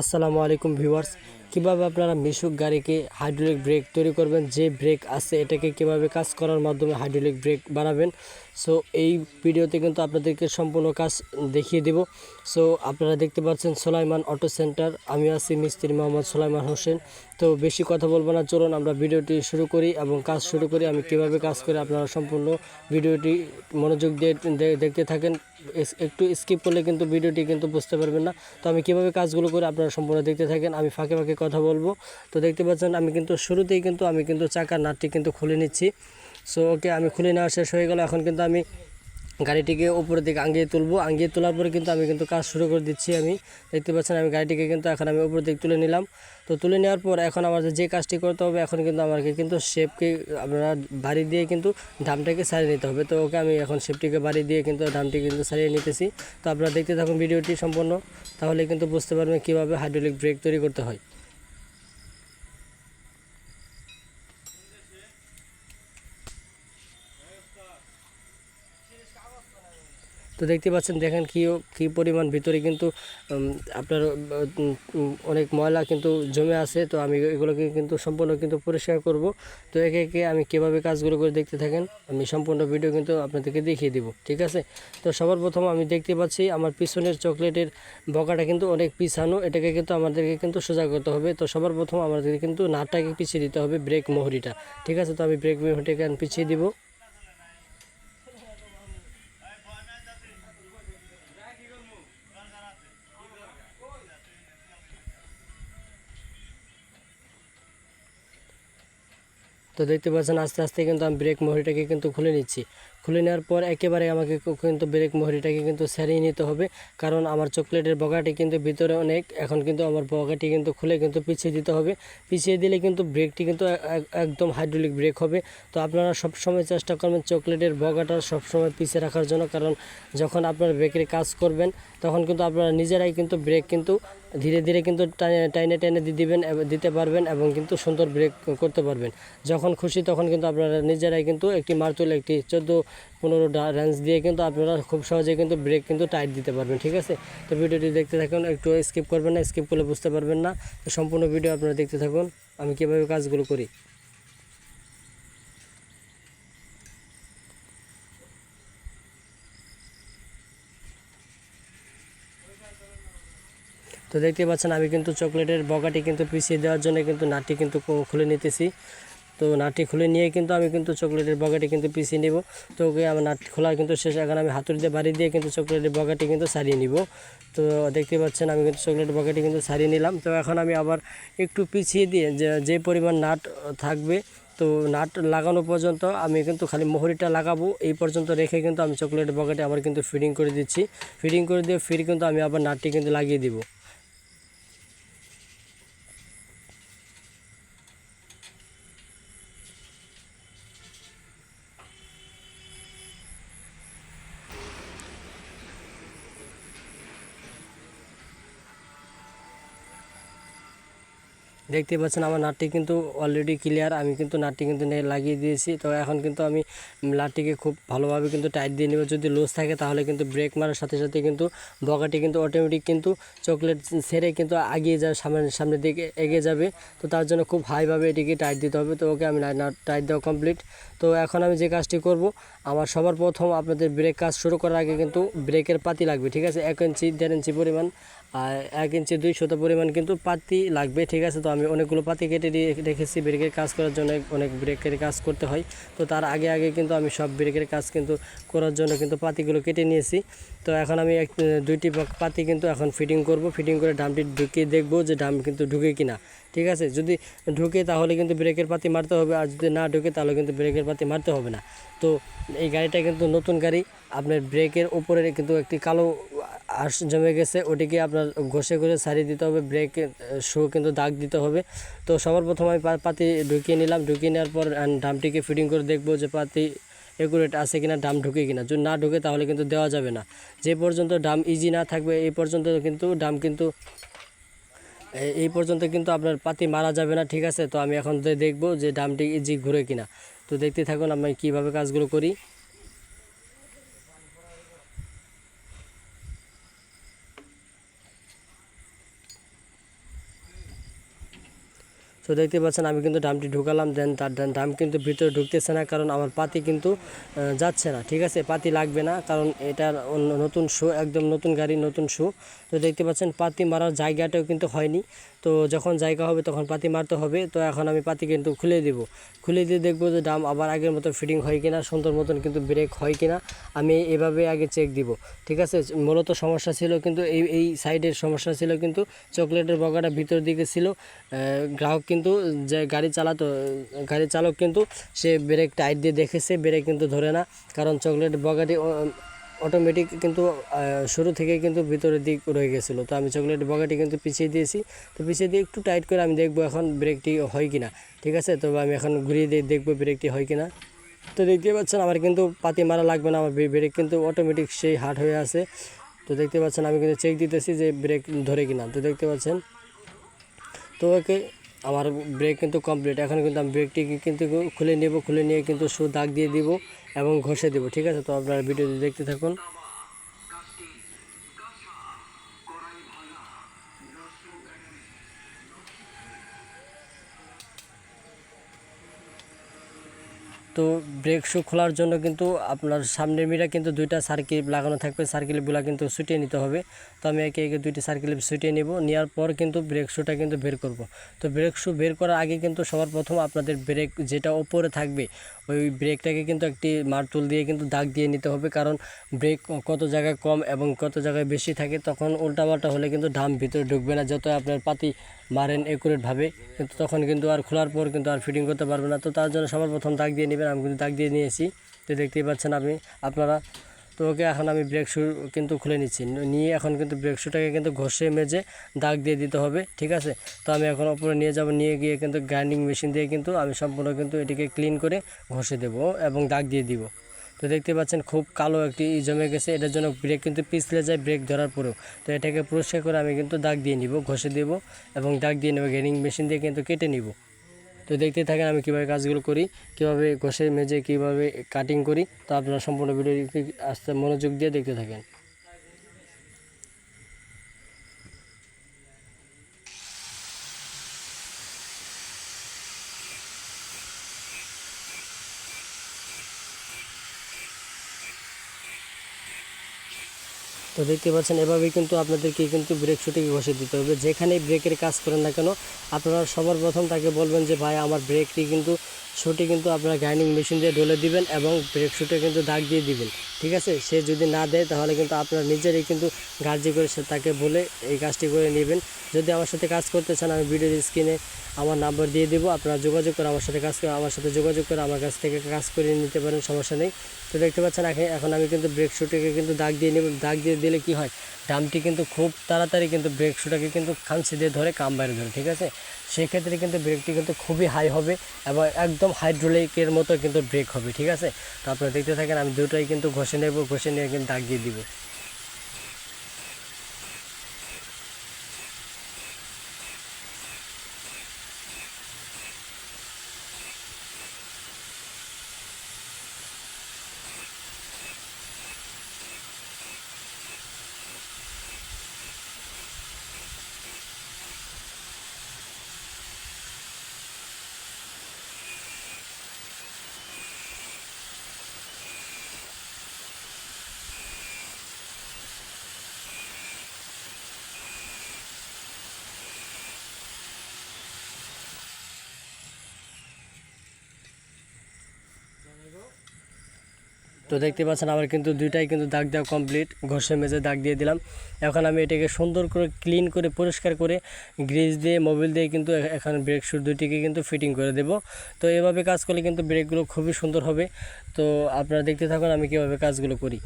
আসসালামু আলাইকুম ভিউয়ার্স। কীভাবে আপনারা মিশুক গাড়িকে হাইড্রোলিক ব্রেক তৈরি করবেন, যে ব্রেক আছে এটাকে কীভাবে কাজ করার মাধ্যমে হাইড্রোলিক ব্রেক বানাবেন, সো এই ভিডিওতে কিন্তু আপনাদেরকে সম্পূর্ণ কাজ দেখিয়ে দেব। সো আপনারা দেখতে পাচ্ছেন সোলাইমান অটো সেন্টার, আমি আছি মিস্ত্রি মোহাম্মদ সোলাইমান হোসেন। তো বেশি কথা বলব না, চলুন আমরা ভিডিওটি শুরু করি এবং কাজ শুরু করি। আমি কীভাবে কাজ করি আপনারা সম্পূর্ণ ভিডিওটি মনোযোগ দিয়ে দেখতে থাকেন। একটু স্কিপ করলে কিন্তু ভিডিওটি কিন্তু বুঝতে পারবেন না। তো আমি কীভাবে কাজগুলো করি আপনারা সম্পূর্ণ দেখতে থাকেন, আমি ফাঁকে ফাঁকে কথা বলব। তো দেখতে পাচ্ছেন, আমি কিন্তু শুরুতেই কিন্তু, আমি কিন্তু চাকার নাটটি কিন্তু খুলে নিচ্ছি। সো ওকে আমি খুলে নেওয়া শেষ হয়ে গেল। এখন কিন্তু আমি গাড়িটিকে উপরের দিকে আঙ্গিয়ে তুলবো। আঙ্গিয়ে তোলার পরে কিন্তু আমি কিন্তু কাজ শুরু করে দিচ্ছি আমি। দেখতে পাচ্ছেন আমি গাড়িটিকে কিন্তু এখন আমি উপরের দিকে তুলে নিলাম। তো তুলে নেওয়ার পর এখন আমাদের যে কাজটি করতে হবে, এখন কিন্তু আমাকে কিন্তু শেপকে আপনারা বাড়ি দিয়ে কিন্তু ধামটাকে সারিয়ে নিতে হবে। তো ওকে আমি এখন শেপটিকে বাড়ি দিয়ে কিন্তু ধামটি কিন্তু সারিয়ে নিতেছি। তো আপনারা দেখতে থাকুন ভিডিওটি সম্পূর্ণ। তাহলে কিন্তু বুঝতে পারবেন কীভাবে হাইড্রোলিক ব্রেক তৈরি করতে হয়। দেখতে পাচ্ছেন, দেখেন কি কি পরিমাণ ভিতরে কিন্তু আপনার অনেক ময়লা কিন্তু জমে আছে। তো আমি এগুলোকে কিন্তু সম্পূর্ণ কিন্তু পরিষ্কার করব। তো একে একে আমি কীভাবে কাজগুলো করে দেখতে থাকেন, আমি সম্পূর্ণ ভিডিও কিন্তু আপনাদেরকে দেখিয়ে দিব, ঠিক আছে? তো সবার প্রথম আমি দেখতে পাচ্ছি, আমার পিছনের চকলেটের বকাটা কিন্তু অনেক পিছানো, এটাকে কিন্তু আমাদেরকে কিন্তু সোজা করতে হবে। তো সবার প্রথম আমাদেরকে কিন্তু নাটটাকে পিছিয়ে দিতে হবে ব্রেক মোহরিটা, ঠিক আছে? তো আমি ব্রেক মোহরিটাকে পিছিয়ে দিব। তো দেখতে পাচ্ছেন আস্তে আস্তে কিন্তু আমি ব্রেক মোহরিটাকে কিন্তু খুলে নিচ্ছি। খুলে নেওয়ার পর একেবারে আমাকে কিন্তু ব্রেক মোহরিটাকে কিন্তু সারিয়ে নিতে হবে। কারণ আমার চকলেটের বগাটি কিন্তু ভিতরে অনেক, এখন কিন্তু আমার বগাটি কিন্তু খুলে কিন্তু পিছিয়ে দিতে হবে। পিছিয়ে দিলে কিন্তু ব্রেকটি কিন্তু একদম হাইড্রোলিক ব্রেক হবে। তো আপনারা সবসময় চেষ্টা করবেন চকলেটের বগাটা সবসময় পিছিয়ে রাখার জন্য, কারণ যখন আপনারা ব্রেকের কাজ করবেন, তখন কিন্তু আপনারা নিজেরাই কিন্তু ব্রেক কিন্তু ধীরে ধীরে কিন্তু টাইনে টাইনে দিবেন দিতে পারবেন এবং কিন্তু সুন্দর ব্রেক করতে পারবেন। যখন খুশি তখন কিন্তু আপনারা নিজেরাই কিন্তু একটি মারতুল, একটি চোদ্দ পনেরো রেঞ্জ দিয়ে কিন্তু আপনারা খুব সহজে কিন্তু ব্রেক কিন্তু টাইট দিতে পারবেন, ঠিক আছে? তো ভিডিওটি দেখতে থাকুন, একটু স্কিপ করবেন না স্কিপ করলে বুঝতে পারবেন না। তো সম্পূর্ণ ভিডিও আপনারা দেখতে থাকুন, আমি কীভাবে কাজগুলো করি। তো দেখতে পাচ্ছেন, আমি কিন্তু চকলেটের বগাটি কিন্তু পিছিয়ে দেওয়ার জন্য কিন্তু নাটটি কিন্তু খুলে নিতেছি। তো নাটটি খুলে নিয়ে কিন্তু আমি কিন্তু চকলেটের বগাটি কিন্তু পিছিয়ে নিব। তো আমার নাট খোলা কিন্তু শেষ। এখন আমি হাতুড়ি দিয়ে বাড়ি দিয়ে কিন্তু চকলেটের বগাটি কিন্তু সারিয়ে নিব। তো দেখতে পাচ্ছেন আমি কিন্তু চকলেটের বগাটি কিন্তু সারিয়ে নিলাম। তো এখন আমি আবার একটু পিছিয়ে দিয়ে যে যে পরিমাণ নাট থাকবে, তো নাট লাগানো পর্যন্ত আমি কিন্তু খালি মোহরিটা লাগাবো। এই পর্যন্ত রেখে কিন্তু আমি চকলেটের বগাটি আবার কিন্তু ফিডিং করে দিচ্ছি। ফিডিং করে দিয়ে ফির কিন্তু আমি আবার নাটটি কিন্তু লাগিয়ে দিব। দেখতে পাচ্ছেন আমার নাটটি কিন্তু অলরেডি ক্লিয়ার আমি কিন্তু নাটটি কিন্তু লাগিয়ে দিয়েছি। তো এখন কিন্তু আমি নাটটিকে খুব ভালোভাবে কিন্তু টাইট দিয়ে নেব। যদি লুজ থাকে তাহলে কিন্তু ব্রেক মারার সাথে সাথে কিন্তু বগাটি কিন্তু অটোমেটিক কিন্তু চকলেট ছেড়ে কিন্তু আগিয়ে যাবে সামনে সামনের দিকে এগিয়ে যাবে। তো তার জন্য খুব হাইভাবে এটিকে টাইট দিতে হবে। তো ওকে আমি টাইট দেওয়া কমপ্লিট তো এখন আমি যে কাজটি করব আমার সবার প্রথম আপনাদের ব্রেক কাজ শুরু করার আগে কিন্তু ব্রেকের পাতি লাগবে, ঠিক আছে? এক ইঞ্চি, দেড় ইঞ্চি পরিমাণ, আর এক ইঞ্চি দুই শত পরিমাণ কিন্তু পাতি লাগবে, ঠিক আছে? তো আমি অনেকগুলো পাতি কেটে দিয়ে রেখেছি ব্রেকের কাজ করার জন্য অনেক ব্রেকের কাজ করতে হয়। তো তার আগে আগে কিন্তু আমি সব ব্রেকের কাজ কিন্তু করার জন্য কিন্তু পাতিগুলো কেটে নিয়েছি। তো এখন আমি এক, দুইটি পাতি কিন্তু এখন ফিটিং করব। ফিটিং করে ডামটি ঢুকিয়ে দেখব যে ডাম কিন্তু ঢুকে কিনা। ঠিক আছে? যদি ঢুকে তাহলে কিন্তু ব্রেকের পাতি মারতে হবে, আর যদি না ঢুকে তাহলে কিন্তু ব্রেকের পাতি মারতে হবে না। তো এই গাড়িটা কিন্তু নতুন গাড়ি, আপনার ব্রেকের উপরে কিন্তু একটি কালো আঁশ জমে গেছে, ওটিকে আপনার ঘষে ঘষে সারিয়ে দিতে হবে, ব্রেক শো কিন্তু দাগ দিতে হবে। তো সবার প্রথম আমি পাতি ঢুকিয়ে নিলাম, ঢুকিয়ে নেওয়ার পর ডামটিকে ফিটিং করে দেখব যে পাতি একুরেট আছে কিনা ডাম ঢুকে কিনা। যদি না ঢুকে তাহলে কিন্তু দেওয়া যাবে না। যে পর্যন্ত ডাম ইজি না থাকবে, এই পর্যন্ত কিন্তু ডাম কিন্তু এই পর্যন্ত কিন্তু আপনার পাতি মারা যাবে না, ঠিক আছে? তো আমি এখন দেখব যে ডামটি ইজি ঘুরে কিনা। তো দেখতে থাকুন আমি কীভাবে কাজগুলো করি। তো দেখতে পাচ্ছেন আমি কিন্তু ডামটি ঢুকালাম, দেন তার ডাম কিন্তু ভিতরে ঢুকতেছে না, কারণ আমার পাতি কিন্তু যাচ্ছে না, ঠিক আছে? পাতি লাগবে না, কারণ অন্য নতুন শু, একদম নতুন গাড়ি, নতুন শু। তো দেখতে পাচ্ছেন পাতি মারার জায়গাটাও কিন্তু হয়নি। তো যখন জায়গা হবে তখন পাতি মারতে হবে। তো এখন আমি পাতি কিন্তু খুলে দিব। খুলে দিয়ে দেখব যে ডাম আবার আগের মতো ফিটিং হয় কিনা, সুন্দর মতন কিন্তু ব্রেক হয় কিনা। আমি এভাবে আগে চেক দিব। ঠিক আছে? মূলত সমস্যা ছিল কিন্তু এই এই সাইডের সমস্যা ছিল কিন্তু চকলেটের বগাটা ভিতর দিকে ছিল। গ্রাহক কিন্তু যে গাড়ি চালাতো, গাড়ি চালক কিন্তু সে ব্রেক টাইট দিয়ে দেখেছে। ব্রেক কিন্তু ধরে না। কারণ চকলেট বগাটি অটোমেটিক কিন্তু শুরু থেকে কিন্তু ভিতরের দিক রয়ে গেছিল। তো আমি চকলেট বগাটি কিন্তু পিছিয়ে দিয়েছি। তো পিছিয়ে দিয়ে একটু টাইট করে আমি দেখব এখন ব্রেকটি হয় কিনা। ঠিক আছে? তবে আমি এখন ঘুরিয়ে দিয়ে দেখব ব্রেকটি হয় কিনা। তো দেখতে পাচ্ছেন আমার কিন্তু পাতি মারা লাগবে না, আমার ব্রেক কিন্তু অটোমেটিক সেই হার্ড হয়ে আছে। তো দেখতে পাচ্ছেন আমি কিন্তু চেক দিতেছি যে ব্রেক ধরে কিনা। তো দেখতে পাচ্ছেন? তো ওকে, আমার ব্রেক কিন্তু কমপ্লিট এখন কিন্তু আমি ব্রেকটি কিন্তু খুলে নেব, খুলে নিয়ে কিন্তু শু দাগ দিয়ে দিব। এবং ঘষে দেবো ঠিক আছে? তো আপনারা ভিডিওটি দেখতে থাকুন। তো ব্রেক শু খোলার জন্য কিন্তু আপনার সামনের মিরা কিন্তু দুইটা সার্কিল লাগানো থাকবে সার্কিলগুলো কিন্তু ছুটিয়ে নিতে হবে। তো আমি একে একে দুইটি সার্কিল ছুটিয়ে নেব, নেওয়ার পর কিন্তু ব্রেক শুটা কিন্তু বের করব। তো ব্রেক শু বের করার আগে কিন্তু সবার প্রথম আপনাদের ব্রেক যেটা ওপরে থাকবে, ওই ব্রেকটাকে কিন্তু একটি মারতুল দিয়ে কিন্তু দাগ দিয়ে নিতে হবে। কারণ ব্রেক কত জায়গায় কম এবং কত জায়গায় বেশি থাকে, তখন উল্টাপাল্টা হলে কিন্তু ডাম ভিতরে ঢুকবে না। যত আপনার পাতি মারেন একুরেটভাবে কিন্তু তখন কিন্তু আর খোলার পর কিন্তু আর ফিটিং করতে পারবে না। তো তার জন্য সবার প্রথম দাগ দিয়ে নেবেন আমি কিন্তু দাগ দিয়ে নিয়েছি। তো দেখতেই পাচ্ছেন আপনি, আপনারা, তো ওকে এখন আমি ব্রেক শু কিন্তু খুলে নিচ্ছি। নিয়ে এখন কিন্তু ব্রেক শুটাকে কিন্তু ঘষে মেজে দাগ দিয়ে দিতে হবে, ঠিক আছে? তো আমি এখন ওপরে নিয়ে যাব, নিয়ে গিয়ে কিন্তু গ্রাইন্ডিং মেশিন দিয়ে কিন্তু আমি সম্পূর্ণ কিন্তু এটিকে ক্লিন করে ঘষে দেবো এবং দাগ দিয়ে দিব। তো দেখতে পাচ্ছেন খুব কালো একটি জমে গেছে, এটার জন্য ব্রেক কিন্তু পিছলে যায় ব্রেক ধরার পরেও। তো এটাকে পরিষ্কার করে আমি কিন্তু দাগ দিয়ে নিব, ঘষে দেব এবং দাগ দিয়ে নেব গ্রেনিং মেশিন দিয়ে কিন্তু কেটে নিব। তো দেখতে থাকেন আমি কীভাবে কাজগুলো করি, কীভাবে ঘষে, মেজে, কীভাবে কাটিং করি, তো আপনারা সম্পূর্ণ ভিডিওটি আস্তে মনোযোগ দিয়ে দেখতে থাকেন। তো দেখতে পাচ্ছেন, এভাবেই কিন্তু আপনাদেরকে কিন্তু ব্রেক শুটিং ঘষে দিতে হবে। যেখানেই ব্রেকের কাজ করেন না কেন, আপনারা সবার প্রথম তাকে বলবেন যে, ভাই, আমার ব্রেকটি কিন্তু শুটি কিন্তু আপনারা গ্রাইন্ডিং মেশিন দিয়ে ডলে দিবেন এবং ব্রেক শুটে কিন্তু দাগ দিয়ে দিবেন। ঠিক আছে? সে যদি না দেয়, তাহলে কিন্তু আপনারা নিজেরই কিন্তু গার্জি করে সে তাকে বলে এই কাজটি করে নেবেন। যদি আমার সাথে কাজ করতে চান, আমি ভিডিওর স্ক্রিনে আমার নাম্বার দিয়ে দেবো। আপনারা যোগাযোগ করে আমার সাথে কাজ করে আমার সাথে যোগাযোগ করে আমার কাছ থেকে কাজ করে নিতে পারেন, সমস্যা নেই। তো দেখতে পাচ্ছেন, এখন আমি কিন্তু ব্রেক শুটিকে কিন্তু দাগ দিয়ে নেব দাগ দিয়ে দিলে কি হয়? ডামটি কিন্তু খুব তাড়াতাড়ি কিন্তু ব্রেক শুটাকে কিন্তু খামচি দিয়ে ধরে কাম বাইরে ধরে, ঠিক আছে? সেক্ষেত্রে কিন্তু ব্রেকটি কিন্তু খুবই হাই হবে এবং একদম হাইড্রোলিকের মতো কিন্তু ব্রেক হবে, ঠিক আছে? তো আপনারা দেখতে থাকেন, আমি দুটোই কিন্তু ঘষে নেব ঘষে নিয়ে কিন্তু দাগ দিয়ে দিব। তো দেখতে পাচ্ছেন, আমার কিন্তু দুইটাই কিন্তু দাগ দেওয়া কমপ্লিট ঘষে মেজে দাগ দিয়ে দিলাম। এখন আমি এটাকে সুন্দর করে ক্লিন করে, পরিষ্কার করে গ্রিজ দিয়ে মোবিল দিয়ে কিন্তু এখন ব্রেক শুট দুইটিকে কিন্তু ফিটিং করে দেব। তো এভাবে কাজ করলে কিন্তু ব্রেকগুলো খুবই সুন্দর হবে। তো আপনারা দেখতে থাকুন আমি কীভাবে কাজগুলো করি।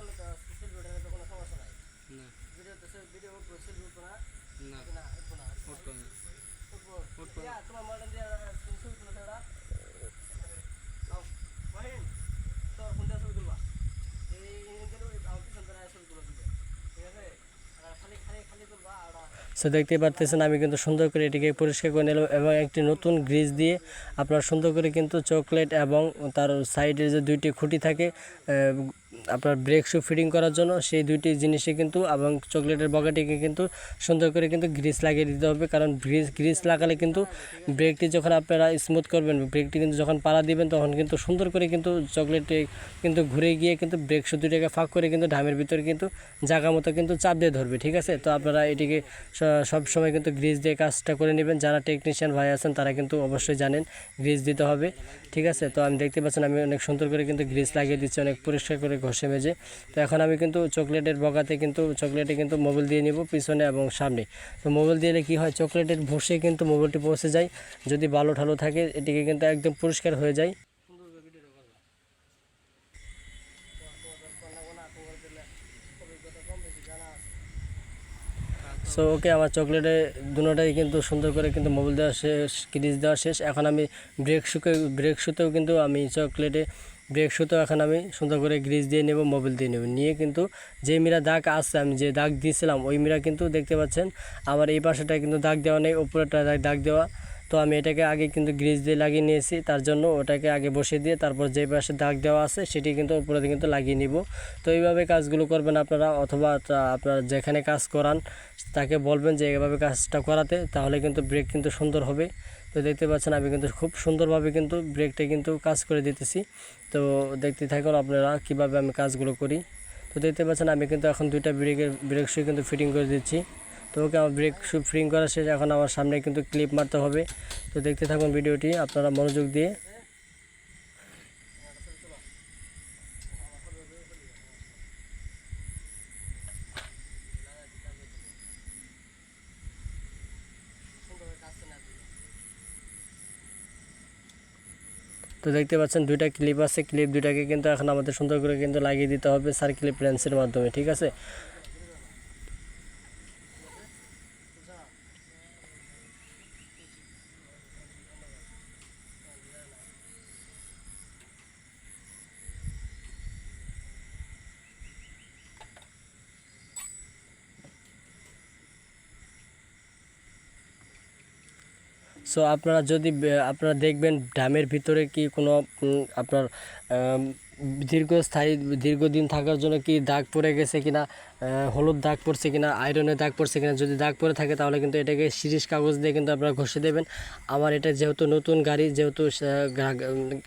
সো দেখতে পারতেছেন, আমি কিন্তু সুন্দর করে এটিকে পরিষ্কার করে নিলাম এবং একটি নতুন গ্রিজ দিয়ে আপনার সুন্দর করে কিন্তু চকলেট এবং তার সাইডে যে দুইটি খুঁটি থাকে আপনার ব্রেক শু ফিটিং করার জন্য সেই দুইটি জিনিসে কিন্তু এবং চকলেটের বগাটিকে কিন্তু সুন্দর করে কিন্তু গ্রিস লাগিয়ে দিতে হবে। কারণ গ্রিস গ্রিস লাগালে কিন্তু ব্রেকটি যখন আপনারা স্মুথ করবেন ব্রেকটি কিন্তু যখন পাড়া দিবেন, তখন কিন্তু সুন্দর করে কিন্তু চকলেটটি কিন্তু ঘুরে গিয়ে কিন্তু ব্রেক শু দুইটাকে ফাঁক করে কিন্তু ঢামের ভিতরে কিন্তু জায়গা মতো কিন্তু চাপ দিয়ে ধরবে, ঠিক আছে? তো আপনারা এটিকে সব সময় কিন্তু গ্রিজ দিয়ে কাজটা করে নেবেন। যারা টেকনিশিয়ান ভাই আছেন, তারা কিন্তু অবশ্যই জানেন গ্রিজ দিতে হবে, ঠিক আছে? তো আমি দেখতে পাচ্ছেন আমি অনেক সুন্দর করে কিন্তু গ্রিস লাগিয়ে দিচ্ছি, অনেক পরিষ্কার করে ঘষে মেজে। তো এখন আমি কিন্তু চকলেটের বগাতে কিন্তু, চকলেটে কিন্তু মোবিল দিয়ে নিব পিছনে এবং সামনে। তো মোবিল দিলে কি হয়, চকলেটের ভসে কিন্তু মোবিলটি পৌঁছে যায়। যদি বালো ঠালো থাকে, এটিকে কিন্তু একদম পরিষ্কার হয়ে যায়। সো ওকে আমার চকলেটে দুটোটাই কিন্তু সুন্দর করে কিন্তু মোবিল দেওয়া শেষ ক্রিজ দেওয়া শেষ। এখন আমি ব্রেক শুকে, ব্রেক শুতেও কিন্তু আমি চকলেটে ব্রেক সুতো এখন আমি সুন্দর করে গ্রিজ দিয়ে নেব, মোবিল দিয়ে নেব। নিয়ে কিন্তু যে মিরা দাগ আসছে আমি যে দাগ দিয়েছিলাম, ওই মিরা কিন্তু দেখতে পাচ্ছেন, আমার এই পাশেটা কিন্তু দাগ দেওয়া নেই উপরেটা দাগ- দাগ দেওয়া। তো আমি এটাকে আগে কিন্তু গ্রিজ দিয়ে লাগিয়ে নিয়েছি, তার জন্য ওটাকে আগে বসিয়ে দিয়ে তারপর যে পাশে দাগ দেওয়া আছে সেটি কিন্তু উপরে কিন্তু লাগিয়ে নিব। তো এইভাবে কাজগুলো করবেন আপনারা, অথবা আপনারা যেখানে কাজ করান তাকে বলবেন যে এভাবে কাজটা করাতে, তাহলে কিন্তু ব্রেক কিন্তু সুন্দর হবে। তো দেখতে পাচ্ছেন আমি কিন্তু খুব সুন্দরভাবে কিন্তু ব্রেকটা কিন্তু কাজ করে দিতেছি। তো দেখতে থাকুন আপনারা কীভাবে আমি কাজগুলো করি। তো দেখতে পাচ্ছেন আমি কিন্তু এখন দুইটা ব্রেকের, ব্রেক শু কিন্তু ফিটিং করে দিচ্ছি। তো আমার ব্রেক ফিটিং করা শেষ। এখন আমার সামনে কিন্তু ক্লিপ মারতে হবে। তো দেখতে থাকুন ভিডিওটি, আপনারা মনোযোগ দিয়ে। তো দেখতে পাচ্ছেন দুইটা ক্লিপ আছে। ক্লিপ দুইটাকে কিন্তু এখন আমাদের সুন্দর করে কিন্তু লাগিয়ে দিতে হবে সার্কিল প্লেন্সের মাধ্যমে, ঠিক আছে? সো আপনারা যদি আপনারা দেখবেন ড্যামের ভিতরে কি কোনো আপনার দীর্ঘস্থায়ী, দীর্ঘদিন থাকার জন্য কি দাগ পড়ে গেছে কিনা হলুদ দাগ পড়ছে কিনা আয়রনের দাগ পড়ছে কিনা, যদি দাগ পড়ে থাকে তাহলে কিন্তু এটাকে সিরিজ কাগজ দিয়ে কিন্তু আপনারা ঘষে দেবেন। আমার এটা যেহেতু নতুন গাড়ি, যেহেতু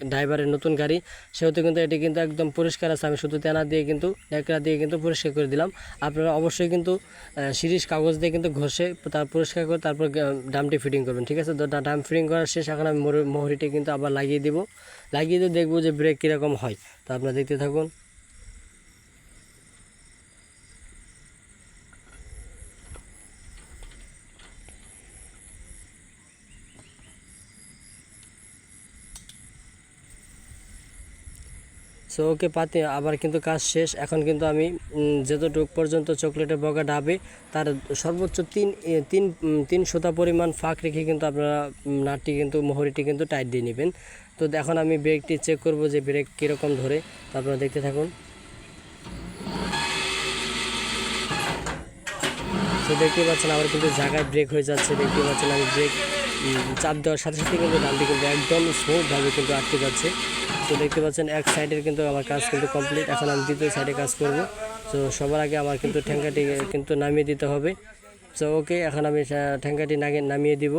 ড্রাইভারের নতুন গাড়ি, সেহেতু কিন্তু এটি কিন্তু একদম পরিষ্কার আছে। আমি শুধু তেনা দিয়ে কিন্তু, ন্যাকড়া দিয়ে কিন্তু পরিষ্কার করে দিলাম। আপনারা অবশ্যই কিন্তু সিরিজ কাগজ দিয়ে কিন্তু ঘষে তার পরিষ্কার করে তারপর ডামটি ফিটিং করবেন, ঠিক আছে? তো ডাম ফিটিং করার শেষ, এখন আমি মোহর- মোহরিটি কিন্তু আবার লাগিয়ে দিব। লাগিয়ে দিয়ে দেখব যে ব্রেক কীরকম হয়। তা আপনারা দেখতে থাকুন। সো ওকে পাতে, আবার কিন্তু কাজ শেষ। এখন কিন্তু আমি যতটুক পর্যন্ত চকলেটের বগা ডাবে, তার সর্বোচ্চ তিন তিন তিন সুতা পরিমাণ ফাঁক রেখে কিন্তু আপনারা নাটটি কিন্তু, মোহরিটি কিন্তু টাইট দিয়ে নেবেন। তো এখন আমি ব্রেকটি চেক করব যে ব্রেক কীরকম ধরে। তো আপনারা দেখতে থাকুন। তো দেখতে পাচ্ছেন আমার কিন্তু জায়গায় ব্রেক হয়ে যাচ্ছে। দেখতে পাচ্ছেন আমি ব্রেক চাপ দেওয়ার সাথে সাথে কিন্তু ডালটি কিন্তু একদম স্মুথভাবে কিন্তু আটকে যাচ্ছে। তো দেখতে পাচ্ছেন এক সাইডের কিন্তু আমার কাজ কিন্তু কমপ্লিট এখন আমি দ্বিতীয় সাইডে কাজ করব। তো সবার আগে আমার কিন্তু ঠ্যাঙ্কাটি কিন্তু নামিয়ে দিতে হবে। তো ওকে এখন আমি ঠ্যাঙ্কাটি নামিয়ে দিব।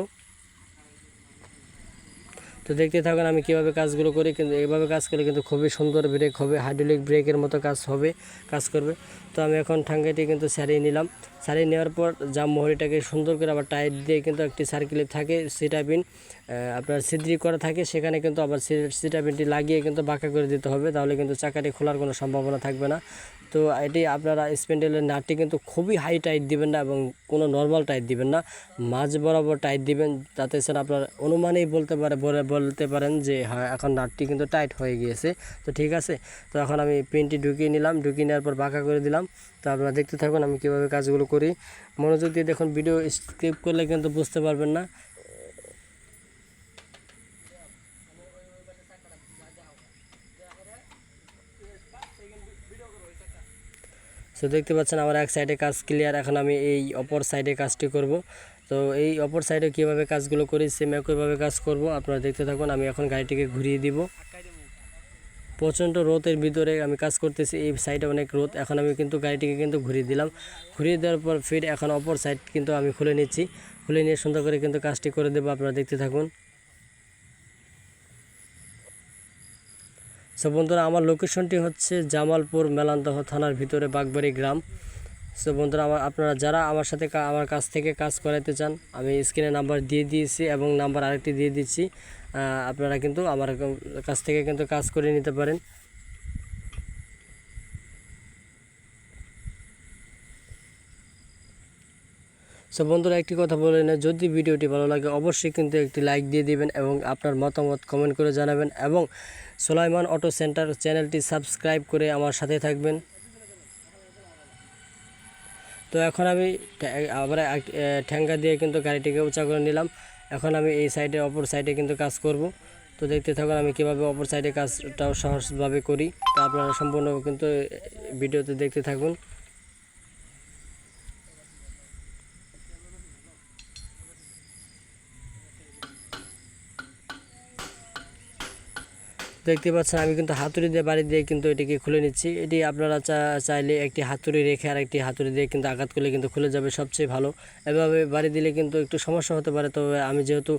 তো দেখতে থাকুন আমি কীভাবে কাজগুলো করি, কিন্তু এইভাবে কাজ করলে কিন্তু খুবই সুন্দর ব্রেক হবে হাইড্রোলিক ব্রেকের মতো কাজ হবে, কাজ করবে। তো আমি এখন ঠাঙ্গাটি কিন্তু সারিয়ে নিলাম। সারিয়ে নেওয়ার পর জাম মোহরিটাকে সুন্দর করে আবার টাইট দিয়ে কিন্তু একটি সার্কিলে থাকে সিটাবিন আপনার সিদ্রি করা থাকে, সেখানে কিন্তু আবার সিটাবিনটি লাগিয়ে কিন্তু বাঁকা করে দিতে হবে, তাহলে কিন্তু চাকাটি খোলার কোনো সম্ভাবনা থাকবে না। তো এটি আপনারা স্পেন্ডেলের নাটটি কিন্তু খুবই হাই টাইট দিবেন না এবং কোনো নর্মাল টাইট দিবেন না। মাঝ বরাবর টাইট দিবেন যাতে স্যার আপনার অনুমানেই বলতে পারে, বলে- বলতে পারেন যে হ্যাঁ এখন নাটটি কিন্তু টাইট হয়ে গিয়েছে। তো ঠিক আছে, তো এখন আমি পিনটি ঢুকিয়ে নিলাম, ঢুকিয়ে নেওয়ার পর বাঁকা করে দিলাম। তো আপনারা দেখতে থাকুন আমি কীভাবে কাজগুলো করি। মনোযোগ দিয়ে দেখুন ভিডিও স্কিপ করলে কিন্তু বুঝতে পারবেন না। তো দেখতে পাচ্ছেন আমার এক সাইডে কাজ ক্লিয়ার এখন আমি এই অপর সাইডে কাজটি করব। তো এই অপর সাইডে কীভাবে কাজগুলো করি সেম একইভাবে কাজ করব, আপনারা দেখতে থাকুন, আমি এখন গাড়িটিকে ঘুরিয়ে দিব। প্রচণ্ড রোদের ভিতরে আমি কাজ করতেছি, এই সাইডে অনেক রোদ, এখন আমি কিন্তু গাড়িটিকে কিন্তু ঘুরিয়ে দিলাম। ঘুরিয়ে দেওয়ার পর ফির এখন অপর সাইড কিন্তু আমি খুলে নিচ্ছি। খুলে নিয়ে সুন্দর করে কিন্তু কাজটি করে দেবো, আপনারা দেখতে থাকুন। সো বন্ধুরা, আমার লোকেশনটি হচ্ছে জামালপুর মেলান্দহ থানার ভিতরে বাগবাড়ি গ্রাম। সো বন্ধুরা, আমার আপনারা যারা আমার সাথে আমার কাছ থেকে কাজ করাতে চান, আমি স্ক্রিনে নাম্বার দিয়ে দিয়েছি এবং নাম্বার আরেকটি দিয়ে দিচ্ছি। আপনারা কিন্তু আমার কাছ থেকে কিন্তু কাজ করে নিতে পারেন। সো বন্ধুরা, একটি কথা বলে না যদি ভিডিওটি ভালো লাগে, অবশ্যই কিন্তু একটি লাইক দিয়ে দিবেন এবং আপনার মতামত কমেন্ট করে জানাবেন এবং সোলাইমান অটো সেন্টার চ্যানেলটি সাবস্ক্রাইব করে আমার সাথে থাকবেন। তো এখন আমি আবার ঠ্যাঙ্গা দিয়ে কিন্তু গাড়িটিকে উঁচা করে নিলাম। এখন আমি এই সাইডে, অপর সাইডে কিন্তু কাজ করব। তো দেখতে থাকুন আমি কীভাবে অপর সাইডে কাজটাও সহজভাবে করি। তা আপনারা সম্পূর্ণ কিন্তু ভিডিওতে দেখতে থাকুন। দেখতে পাচ্ছেন, আমি কিন্তু হাতুড়ি দিয়ে বাড়ি দিয়ে কিন্তু এটিকে খুলে নিচ্ছি। এটি আপনারা চাইলে একটি হাতুড়ি রেখে আর একটি হাতুড়ি দিয়ে কিন্তু আঘাত করলে কিন্তু খুলে যাবে সবচেয়ে ভালো। এভাবে বাড়ি দিলে কিন্তু একটু সমস্যা হতে পারে, তবে আমি যেহেতু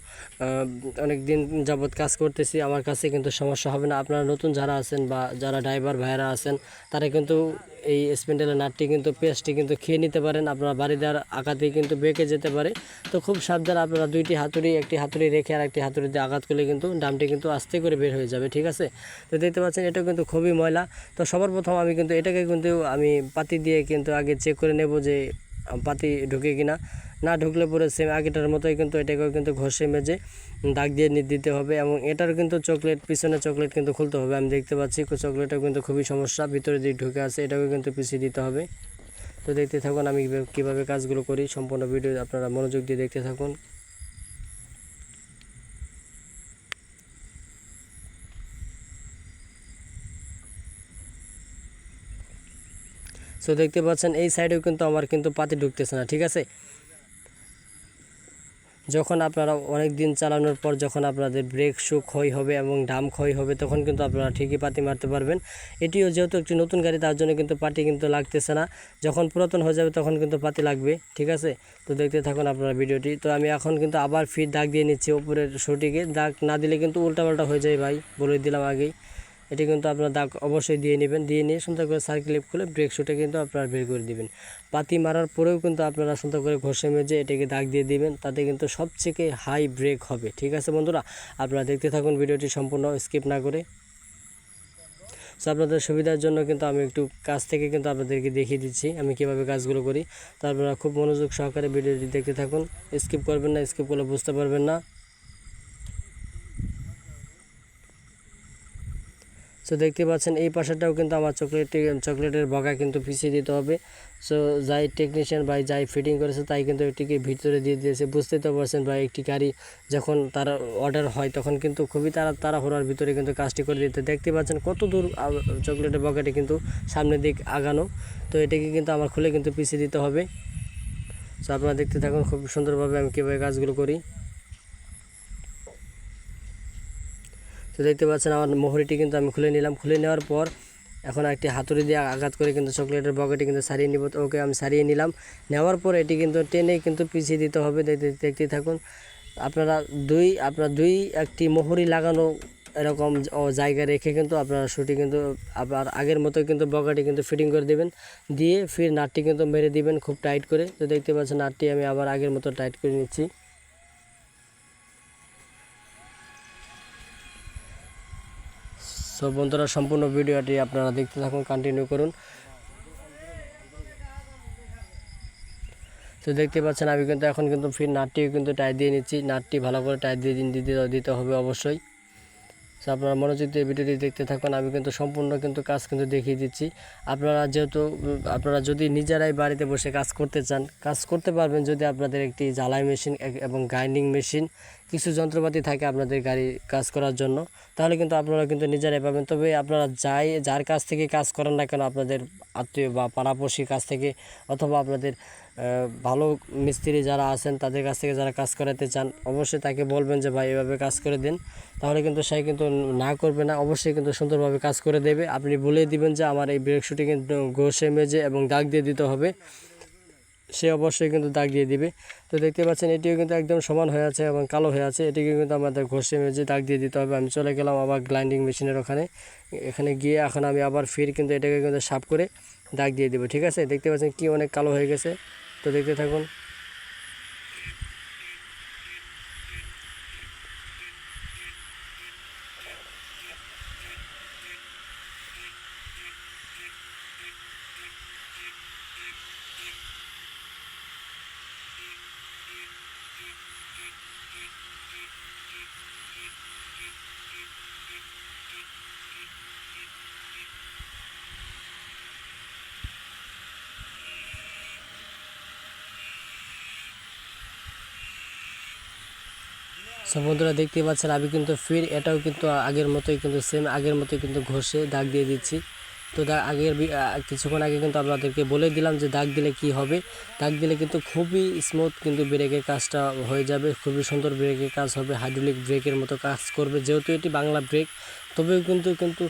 অনেক দিন যাবৎ কাজ করতেছি, আমার কাছে কিন্তু সমস্যা হবে না। আপনারা নতুন যারা আছেন বা যারা ড্রাইভার ভাইয়েরা আছেন, তারা কিন্তু এই স্পেন্ডেলের নাটটি কিন্তু, পেস্টটি কিন্তু খেয়ে নিতে পারেন। আপনারা বাড়ি দেওয়ার আঘাতেই কিন্তু বেঁকে যেতে পারে। তো খুব সাবধান আপনারা দুইটি হাতুড়ি, একটি হাতুড়ি রেখে আর একটি হাতুড়ি দিয়ে আঘাত করলে কিন্তু ডামটি কিন্তু আস্তে করে বের হয়ে যাবে। ঠিক আছে? তো দেখতে পাচ্ছেন এটা কিন্তু খুবই ময়লা। তো সবার প্রথম আমি কিন্তু এটাকে কিন্তু আমি পাতি দিয়ে কিন্তু আগে চেক করে নেব যে পাতি ঢুকে কিনা। না ঢুকলে পরে সেম আগেটার মতোই কিন্তু এটাকেও কিন্তু ঘষে মেজে দাগ দিয়ে দিতে হবে এবং এটার কিন্তু চকলেট পিছনে চকলেট কিন্তু খুলতে হবে। আমি দেখতে পাচ্ছি চকলেটও কিন্তু খুবই সমস্যা। ভিতরে দিকে ঢুকে আছে, এটাকেও কিন্তু পিছিয়ে দিতে হবে। তো দেখতে থাকুন আমি কীভাবে কাজগুলো করি। সম্পূর্ণ ভিডিও আপনারা মনোযোগ দিয়ে দেখতে থাকুন। সো দেখতে পাচ্ছেন, এই সাইডেও কিন্তু আমার কিন্তু পাতি ঢুকতেছে না, ঠিক আছে? যখন আপনারা অনেক দিন চালানোর পর যখন আপনাদের ব্রেক শু ক্ষয় হবে এবং ডাম ক্ষয় হবে, তখন কিন্তু আপনারা ঠিকই পাতি মারতে পারবেন। এটিও যেহেতু একটি নতুন গাড়ি, তার জন্য কিন্তু পাতি কিন্তু লাগতেছে না। যখন পুরাতন হয়ে যাবে, তখন কিন্তু পাতি লাগবে, ঠিক আছে? তো দেখতে থাকুন আপনারা ভিডিওটি। তো আমি এখন কিন্তু আবার ফিট দাগ দিয়ে নিচ্ছি উপরের শুটিকে দাগ না দিলে কিন্তু উল্টাপাল্টা হয়ে যায় ভাই, বলে দিলাম আগেই। এটি কিন্তু আপনার দাগ অবশ্যই দিয়ে নেবেন। দিয়ে নিয়ে সুন্দর করে সার্কেল খুলে ব্রেক শুটে কিন্তু আপনারা বের করে দিবেন। পাতি মারার পরেও কিন্তু আপনারা সুন্দর করে ঘষে মেজে এটাকে দাগ দিয়ে দিবেন, তাতে কিন্তু সবথেকে হাই ব্রেক হবে। ঠিক আছে বন্ধুরা, আপনারা দেখতে থাকুন ভিডিওটি সম্পূর্ণ স্কিপ না করে। সো আপনাদের সুবিধার জন্য কিন্তু আমি একটু কাজ থেকে কিন্তু আপনাদেরকে দেখিয়ে দিচ্ছি, আমি কীভাবে কাজগুলো করি। তো আপনারা খুব মনোযোগ সহকারে ভিডিওটি দেখতে থাকুন। স্কিপ করবেন না স্কিপ করলে বুঝতে পারবেন না। সো দেখতে পাচ্ছেন, এই পাশাটাও কিন্তু আমার চকলেটটি চকলেটের বগা কিন্তু পিছিয়ে দিতে হবে। সো যাই টেকনিশিয়ান বা যাই ফিটিং করেছে, তাই কিন্তু এটিকে ভিতরে দিয়ে দিয়েছে। বুঝতেই তো পারছেন বা একটি গাড়ি যখন তার অর্ডার হয়, তখন কিন্তু খুবই তারা, তাড়াহুড়ার ভিতরে কিন্তু কাজটি করে দিতে। দেখতে পাচ্ছেন, কত দূর চকলেটের বগাটি কিন্তু সামনের দিক আগানো। তো, এটাকে কিন্তু আমার খুলে কিন্তু পিছিয়ে দিতে হবে। সো আপনারা দেখতে থাকুন, খুব সুন্দরভাবে আমি কীভাবে কাজগুলো করি। তো দেখতে পাচ্ছেন আমার মোহরিটি কিন্তু আমি খুলে নিলাম। খুলে নেওয়ার পর এখন একটি হাতুড়ি দিয়ে আঘাত করে কিন্তু চকলেটের বকেটি কিন্তু সারিয়ে নিব। ওকে আমি সারিয়ে নিলাম। নেওয়ার পর এটি কিন্তু টেনে কিন্তু পিছিয়ে দিতে হবে। দেখতে দেখতে থাকুন। আপনারা দুই, আপনার দুই একটি মোহরি লাগানো এরকম জায়গা রেখে কিন্তু আপনারা শুটি কিন্তু আবার আগের মতো কিন্তু বগাটি কিন্তু ফিটিং করে দিবেন। দিয়ে ফির নাটটি কিন্তু মেরে দিবেন খুব টাইট করে। তো দেখতে পাচ্ছেন নাটটি আমি আবার আগের মতো টাইট করে নিচ্ছি। সো বন্ধুরা, সম্পূর্ণ ভিডিওটি আপনারা দেখতে থাকুন কন্টিনিউ করুন। তো দেখতে পাচ্ছেন, আমি কিন্তু এখন কিন্তু ফির নাটটিও কিন্তু টাই দিয়ে নিচ্ছি। নাটটি ভালো করে টাই দিয়ে দিন- দিতে দিতে হবে অবশ্যই। তো আপনারা মনোযোগ দিয়ে ভিডিওটি দেখতে থাকুন। আমি কিন্তু সম্পূর্ণ কিন্তু কাজ কিন্তু দেখিয়ে দিচ্ছি। আপনারা যেহেতু, আপনারা যদি নিজেরাই বাড়িতে বসে কাজ করতে চান, কাজ করতে পারবেন যদি আপনাদের একটি জ্বালাই মেশিন এবং গ্রাইন্ডিং মেশিন, কিছু যন্ত্রপাতি থাকে আপনাদের গাড়ি কাজ করার জন্য, তাহলে কিন্তু আপনারা কিন্তু নিজেরাই পাবেন। তবে আপনারা যাই, যার কাছ থেকে কাজ করেন না কেন, আপনাদের আত্মীয় বা পাড়াপড়শির কাছ থেকে অথবা আপনাদের ভালো মিস্ত্রি যারা আছেন, তাদের কাছ থেকে যারা কাজ করাতে চান, অবশ্যই তাকে বলবেন যে, ভাই, এভাবে কাজ করে দিন। তাহলে কিন্তু সে কিন্তু না করবে না, অবশ্যই কিন্তু সুন্দরভাবে কাজ করে দেবে। আপনি বলে দিবেন যে, আমার এই ব্রেক শুটে কিন্তু ঘষে, মেজে এবং দাগ দিয়ে দিতে হবে। সে অবশ্যই কিন্তু দাগ দিয়ে দিবে। তো দেখতে পাচ্ছেন, এটিও কিন্তু একদম সমান হয়ে আছে এবং কালো হয়ে আছে। এটিকে কিন্তু আমাদের ঘষে, মেজে, দাগ দিয়ে দিতে হবে। আমি চলে গেলাম আবার গ্রাইন্ডিং মেশিনের ওখানে। এখানে গিয়ে এখন আমি আবার ফির কিন্তু এটাকে কিন্তু সাফ করে দাগ দিয়ে দেবো। ঠিক আছে? দেখতে পাচ্ছেন কি অনেক কালো হয়ে গেছে। তো দেখতে থাকুন। সো বন্ধুরা দেখতে পাচ্ছেন, আমি কিন্তু ফির এটাও কিন্তু আগের মতোই কিন্তু সেম আগের মতোই কিন্তু ঘষে দাগ দিয়ে দিচ্ছি। তো দা আগের কিছুক্ষণ আগে কিন্তু আপনাদেরকে বলে দিলাম যে দাগ দিলে কি হবে। দাগ দিলে কিন্তু খুবই স্মুথ কিন্তু ব্রেকের কাজটা হয়ে যাবে, খুবই সুন্দর ব্রেকের কাজ হবে হাইড্রোলিক ব্রেকের মতো কাজ করবে, যেহেতু এটি বাংলা ব্রেক তবেও কিন্তু কিন্তু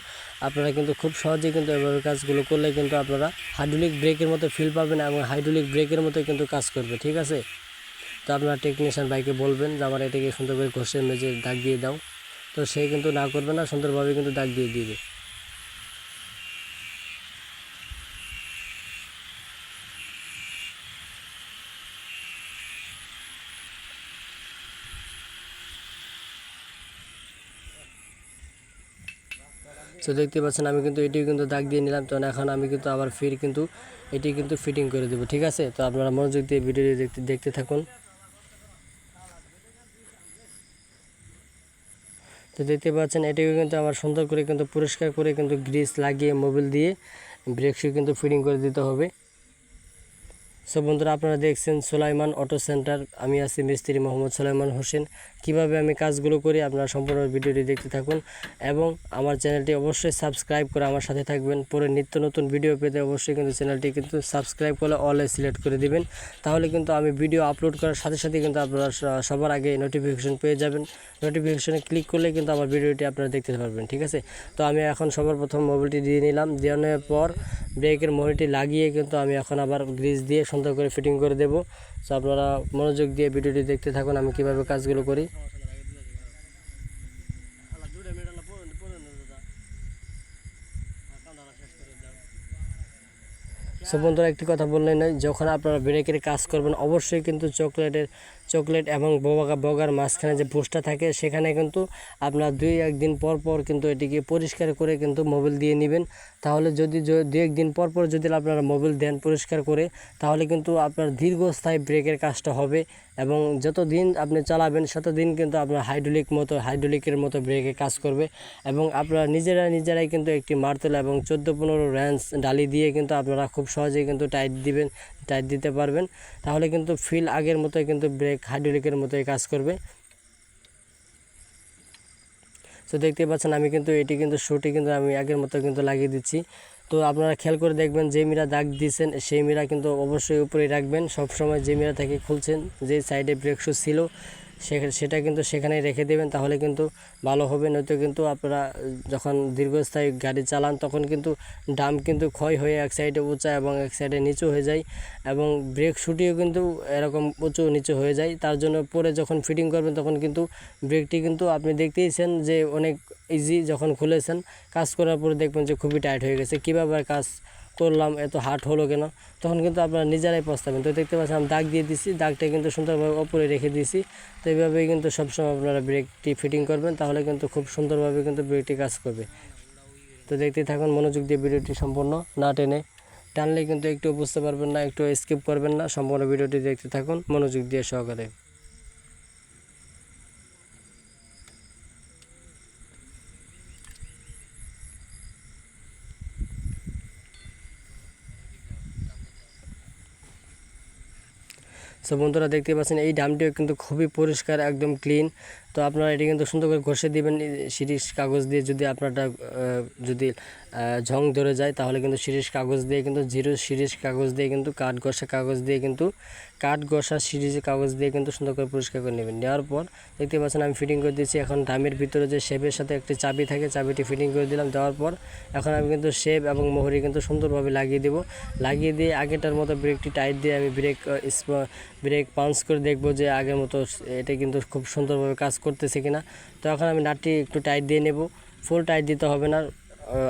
আপনারা কিন্তু খুব সহজেই কিন্তু এভাবে কাজগুলো করলে কিন্তু আপনারা হাইড্রোলিক ব্রেকের মতো ফিল পাবেন এবং হাইড্রোলিক ব্রেকের মতো কিন্তু কাজ করবে, ঠিক আছে? তো আপনার টেকনিশিয়ান ভাইকে বলবেন যে, আমার এটাকে সুন্দর করে ঘষে, মেজে, দাগ দিয়ে দাও। তো সে কিন্তু না করবে না, সুন্দরভাবে কিন্তু দাগ দিয়ে দিবে। তো দেখতে পাচ্ছেন, আমি কিন্তু এটিও কিন্তু দাগ দিয়ে নিলাম। তো এখন আমি কিন্তু আবার ফির কিন্তু এটি কিন্তু ফিটিং করে দেবো, ঠিক আছে? তো আপনারা মনোযোগ দিয়ে ভিডিওটি দেখতে দেখতে থাকুন। তো দেখতে পাচ্ছেন, এটাকে কিন্তু আমার সুন্দর করে কিন্তু পরিষ্কার করে কিন্তু গ্রিস লাগিয়ে মোবিল দিয়ে ব্রেক শু কিন্তু ফিটিং করে দিতে হবে। সো বন্ধুরা, আপনারা দেখছেন সুলাইমান অটো সেন্টার। আমি আছি মিস্ত্রি মোহাম্মদ সুলাইমান হোসেন। কীভাবে আমি কাজগুলো করি আপনারা সম্পূর্ণ ভিডিওটি দেখতে থাকুন এবং আমার চ্যানেলটি অবশ্যই সাবস্ক্রাইব করে আমার সাথে থাকবেন। পরে নিত্য নতুন ভিডিও পেতে অবশ্যই কিন্তু চ্যানেলটি কিন্তু সাবস্ক্রাইব করে অলে সিলেক্ট করে দিবেন। তাহলে কিন্তু আমি ভিডিও আপলোড করার সাথে সাথে কিন্তু আপনারা সবার আগে নোটিফিকেশন পেয়ে যাবেন। নোটিফিকেশনে ক্লিক করলে কিন্তু আমার ভিডিওটি আপনারা দেখতে পারবেন, ঠিক আছে? তো আমি এখন সবার প্রথম মোবাইলটি দিয়ে নিলাম। দেওয়ানোর পর ব্রেকের মহিটি লাগিয়ে কিন্তু আমি এখন আবার গ্রিজ দিয়ে সুন্দর করে ফিটিং করে দেবো। তো আপনারা মনোযোগ দিয়ে ভিডিওটি দেখতে থাকুন, আমি কীভাবে কাজগুলো করি। সো বন্ধুরা, একটি কথা বললেন যখন আপনারা ব্রেকের কাজ করবেন, অবশ্যই কিন্তু চকলেটের চকলেট এবং বগা বগার মাঝখানে যে পোস্টটা থাকে, সেখানে কিন্তু আপনার দুই একদিন পর পর কিন্তু এটিকে পরিষ্কার করে কিন্তু মোবিল দিয়ে নেবেন। তাহলে যদি দুই একদিন পর পর যদি আপনারা মোবিল দেন পরিষ্কার করে, তাহলে কিন্তু আপনার দীর্ঘস্থায়ী ব্রেকের কাজটা হবে এবং যত দিন আপনি চালাবেন তত দিন কিন্তু আপনার হাইড্রোলিক মতো হাইড্রোলিকের মতো ব্রেকে কাজ করবে এবং আপনারা নিজেরা নিজেরাই কিন্তু একটি মার্তেল এবং চোদ্দ পনেরো র্যান্স ডালি দিয়ে কিন্তু আপনারা খুব সহজেই কিন্তু টাইট দিবেন। টাইট দিতে পারবেন। তাহলে কিন্তু ফিল আগের মতোই কিন্তু ব্রেক হাইড্রোলিকের মতোই কাজ করবে। তো দেখতে পাচ্ছেন আমি কিন্তু এটি কিন্তু শুটি কিন্তু আমি আগের মতো কিন্তু লাগিয়ে দিচ্ছি। তো আপনারা খেয়াল করে দেখবেন যে মিরা দাগ দিয়েছেন, সেই মিরা কিন্তু অবশ্যই উপরেই রাখবেন। সব সময় যে মিরা থেকে খুলছেন, যে সাইডে ব্রেক শু ছিল সেটা কিন্তু সেখানে রেখে দেবেন, তাহলে কিন্তু ভালো হবে। নয়তো কিন্তু আপনারা যখন দীর্ঘস্থায়ী গাড়ি চালান, তখন কিন্তু ডাম কিন্তু ক্ষয় হয়ে এক সাইডে উঁচা এবং এক সাইডে নিচু হয়ে যায় এবং ব্রেক শুটিও কিন্তু এরকম উঁচু নিচু হয়ে যায়। তার জন্য পরে যখন ফিটিং করবেন, তখন কিন্তু ব্রেকটি কিন্তু আপনি দেখতেইছেন যে অনেক ইজি যখন খুলেছেন, কাজ করার পরে দেখবেন যে খুবই টাইট হয়ে গেছে। কীভাবে কাজ করলাম, এত হার্ড হলো কেন? তখন কিন্তু আপনারা নিজেরাই পস্তাবেন। তো দেখতে পাচ্ছেন, আমি দাগ দিয়ে দিছি, দাগটা কিন্তু সুন্দরভাবে ওপরে রেখে দিয়েছি। তো এইভাবেই কিন্তু সবসময় আপনারা ব্রেকটি ফিটিং করবেন, তাহলে কিন্তু খুব সুন্দরভাবে কিন্তু ব্রেকটি কাজ করবে। তো দেখতে থাকুন, মনোযোগ দিয়ে ভিডিওটি সম্পূর্ণ না টেনে। টানলে কিন্তু একটু বুঝতে পারবেন না, একটু স্কিপ করবেন না, সম্পূর্ণ ভিডিওটি দেখতে থাকুন, মনোযোগ দিয়ে সহকারে। সো বন্ধুরা দেখতে পাচ্ছেন, এই ড্রামটিও কিন্তু খুবই পরিষ্কার, একদম ক্লিন তো আপনারা এটি কিন্তু সুন্দর করে ঘষে দিবেন সিরিজ কাগজ দিয়ে যদি আপনারটা যদি ঝং ধরে যায়, তাহলে কিন্তু সিরিজ কাগজ দিয়ে কিন্তু, জিরো সিরিজ কাগজ দিয়ে কিন্তু, কাঠ ঘষা কাগজ দিয়ে কিন্তু কাঠ ঘষা সিরিজ কাগজ দিয়ে কিন্তু সুন্দর করে পরিষ্কার করে নেবেন। নেওয়ার পর দেখতে পাচ্ছেন আমি ফিটিং করে দিয়েছি। এখন ডামের ভিতরে যে শেপের সাথে একটি চাবি থাকে, চাবিটি ফিটিং করে দিলাম। দেওয়ার পর এখন আমি কিন্তু শেপ এবং মোহরি কিন্তু সুন্দরভাবে লাগিয়ে দেবো। লাগিয়ে দিয়ে আগেটার মতো ব্রেকটি টাইট দিয়ে আমি ব্রেক ব্রেক পাঞ্চ করে দেখব যে আগের মতো এটা কিন্তু খুব সুন্দরভাবে কাজ করতেছে কিনা। তো এখন আমি নাটটি একটু টাইট দিয়ে নেব। ফুল টাইট দিতে হবে না।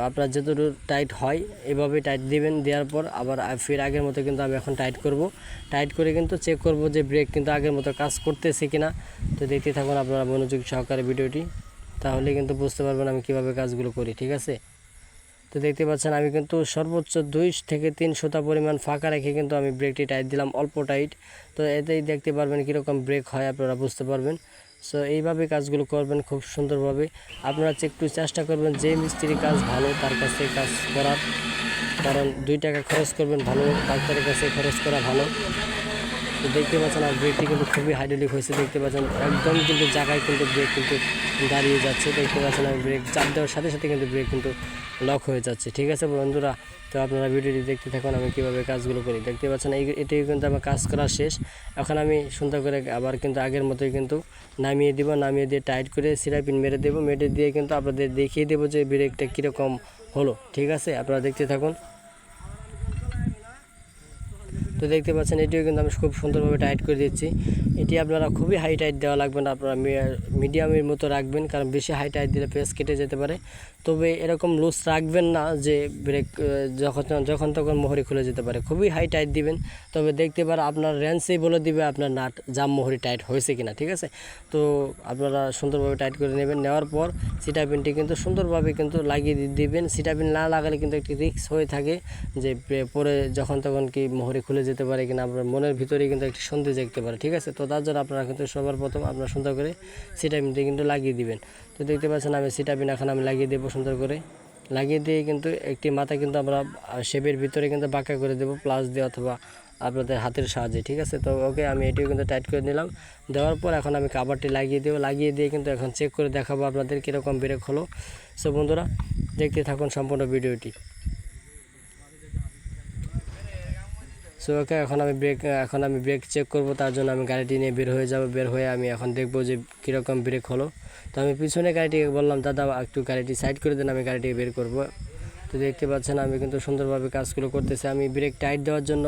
আপনার যতটুকু টাইট হয়, এভাবে টাইট দিবেন, দেওয়ার পর আবার ফের আগের মতো কিন্তু আমি এখন টাইট করব। টাইট করে কিন্তু চেক করব যে ব্রেক কিন্তু আগের মতো কাজ করতেছে কিনা। তো দেখতে থাকুন আপনারা মনোযোগ সহকারে ভিডিওটি। তাহলে কিন্তু বুঝতে পারবেন আমি কীভাবে কাজগুলো করি, ঠিক আছে? তো দেখতে পাচ্ছেন আমি কিন্তু সর্বোচ্চ দুই থেকে তিন সুতা পরিমাণ ফাঁকা রেখে কিন্তু আমি ব্রেকটি টাইট দিলাম, অল্প টাইট তো এতেই দেখতে পারবেন কীরকম ব্রেক হয়, আপনারা বুঝতে পারবেন। সো এইভাবে কাজগুলো করবেন খুব সুন্দরভাবে। আপনারা একটু চেষ্টা করবেন যে মিস্ত্রি কাজ ভালো, তার কাছে কাজ করার। কারণ দুই টাকা খরচ করবেন ভালো, ডাক্তারের কাছে খরচ করা ভালো। তো দেখতে পাচ্ছেন, আর ব্রেকটি কিন্তু খুবই হাইড্রোলিক হয়েছে, দেখতে পাচ্ছেন। একদম কিন্তু জায়গায় কিন্তু ব্রেক কিন্তু দাঁড়িয়ে যাচ্ছে। দেখতে পাচ্ছেন আমি ব্রেক চাপ দেওয়ার সাথে সাথে কিন্তু ব্রেক কিন্তু লক হয়ে যাচ্ছে। ঠিক আছে বন্ধুরা? তো আপনারা ভিডিওটি দেখতে থাকুন, আমি কীভাবে কাজগুলো করি। দেখতে পাচ্ছেন এই এটাই কিন্তু আমার কাজ করা শেষ। এখন আমি সুন্দর করে আবার কিন্তু আগের মতোই কিন্তু নামিয়ে দিব, নামিয়ে দিয়ে টাইট করে সিরাপিন মেরে দেবো। মেরে দিয়ে কিন্তু আপনাদের দেখিয়ে দেবো যে ব্রেকটা কীরকম হলো। ঠিক আছে? আপনারা দেখতে থাকুন। তো দেখতে পাচ্ছেন, এটিও কিন্তু আমি খুব সুন্দরভাবে টাইট করে দিচ্ছি। এটি আপনারা খুবই হাই টাইট দেওয়া লাগবে না, আপনারা মিডিয়ামের মতো রাখবেন, কারণ বেশি হাই টাইট দিলে পেস কেটে যেতে পারে। তবে এরকম লুজ রাখবেন না যে ব্রেক যখন যখন তখন মোহরি খুলে যেতে পারে। খুবই হাই টাইট দিবেন। তবে দেখতে পারে আপনার রেঞ্জেই বলে দিবে আপনার নাট জাম মোহরি টাইট হয়েছে কিনা, ঠিক আছে? তো আপনারা সুন্দরভাবে টাইট করে নেবেন। নেওয়ার পর সিটাপিনটি কিন্তু সুন্দরভাবে কিন্তু লাগিয়ে দিবেন। সিটাপিন না লাগালে কিন্তু একটি রিস্ক হয়ে থাকে যে পরে যখন তখন কি মোহরি খুলে যেতে পারে কিনা আপনার মনের ভিতরেই কিন্তু একটি সন্দেহ দেখতে পারে, ঠিক আছে? তো তার জন্য আপনারা কিন্তু সবার প্রথম আপনার সুন্দর করে সিটাপিনটি কিন্তু লাগিয়ে দিবেন। তো দেখতে পাচ্ছেন আমি সিটাপিন এখন আমি লাগিয়ে দেবো সুন্দর করে। লাগিয়ে দিয়ে কিন্তু একটি মাথা কিন্তু আমরা শেপের ভিতরে কিন্তু বাঁকা করে দেবো প্লাস দিয়ে অথবা আপনাদের হাতের সাহায্যে, ঠিক আছে? তো ওকে আমি এটিও কিন্তু টাইট করে নিলাম। দেওয়ার পর এখন আমি কাবারটি লাগিয়ে দেবো। লাগিয়ে দিয়ে কিন্তু এখন চেক করে দেখাবো আপনাদের কীরকম ব্রেক হলো। সো বন্ধুরা, দেখতে থাকুন সম্পূর্ণ ভিডিওটি। সো ওকে এখন আমি ব্রেক এখন আমি ব্রেক চেক করব, তার জন্য আমি গাড়িটি নিয়ে বের হয়ে যাব, বের হয়ে আমি এখন দেখব যে কীরকম ব্রেক হলো। তো আমি পিছনে গাড়িটিকে বললাম, দাদা, একটু গাড়িটি সাইড করে দেন, আমি গাড়িটিকে বের করব। তো দেখতে পাচ্ছেন, আমি কিন্তু সুন্দরভাবে কাজগুলো করতেছি। আমি ব্রেক টাইট দেওয়ার জন্য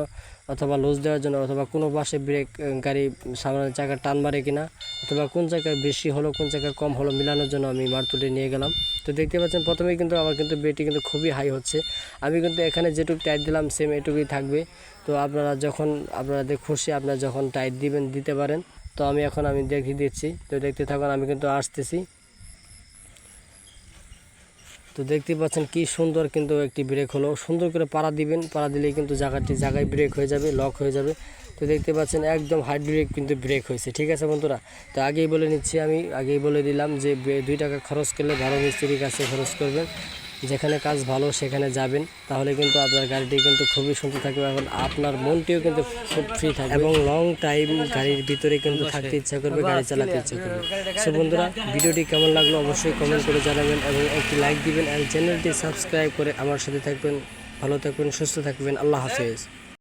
অথবা লুজ দেওয়ার জন্য অথবা কোনো পাশে ব্রেক গাড়ি সামনের চাকা টান মারে কিনা অথবা কোন জায়গায় বেশি হলো, কোন জায়গায় কম হলো মিলানোর জন্য আমি মারতুটে নিয়ে গেলাম। তো দেখতে পাচ্ছেন, প্রথমেই কিন্তু আমার কিন্তু ব্রেকটি কিন্তু খুবই হাই হচ্ছে। আমি কিন্তু এখানে যেটুকু টাইট দিলাম সেম এটুকুই থাকবে। তো আপনারা যখন আপনাদের খুশি, আপনারা যখন টাইট দিবেন, দিতে পারেন। তো আমি এখন আমি দেখিয়ে দিচ্ছি। তো দেখতে থাকুন, আমি কিন্তু আসতেছি। তো দেখতে পাচ্ছেন কি সুন্দর কিন্তু একটি ব্রেক হলো। সুন্দর করে পাড়া দিবেন, পাড়া দিলেই কিন্তু জায়গাটি জায়গায় ব্রেক হয়ে যাবে লক হয়ে যাবে। তো দেখতে পাচ্ছেন একদম হাইড্রোলিক কিন্তু ব্রেক হয়েছে, ঠিক আছে বন্ধুরা? তো আগেই বলে নিচ্ছি আমি, আগেই বলে দিলাম যে দুই টাকা খরচ করলে ভালো মিস্ত্রির কাছে খরচ করবেন। যেখানে কাজ ভালো সেখানে যাবেন, তাহলে কিন্তু আপনার গাড়িটি কিন্তু খুবই সুন্দর থাকবে এবং আপনার মনটিও কিন্তু খুব ফ্রি থাকবে এবং লং টাইম গাড়ির ভিতরে কিন্তু থাকতে ইচ্ছা করবে, গাড়ি চালাতে ইচ্ছা করবে। সো বন্ধুরা, ভিডিওটি কেমন লাগল অবশ্যই কমেন্ট করে জানাবেন এবং একটি লাইক দিবেন এবং চ্যানেলটি সাবস্ক্রাইব করে আমার সাথে থাকবেন। ভালো থাকবেন, সুস্থ থাকবেন, আল্লাহ হাফেজ।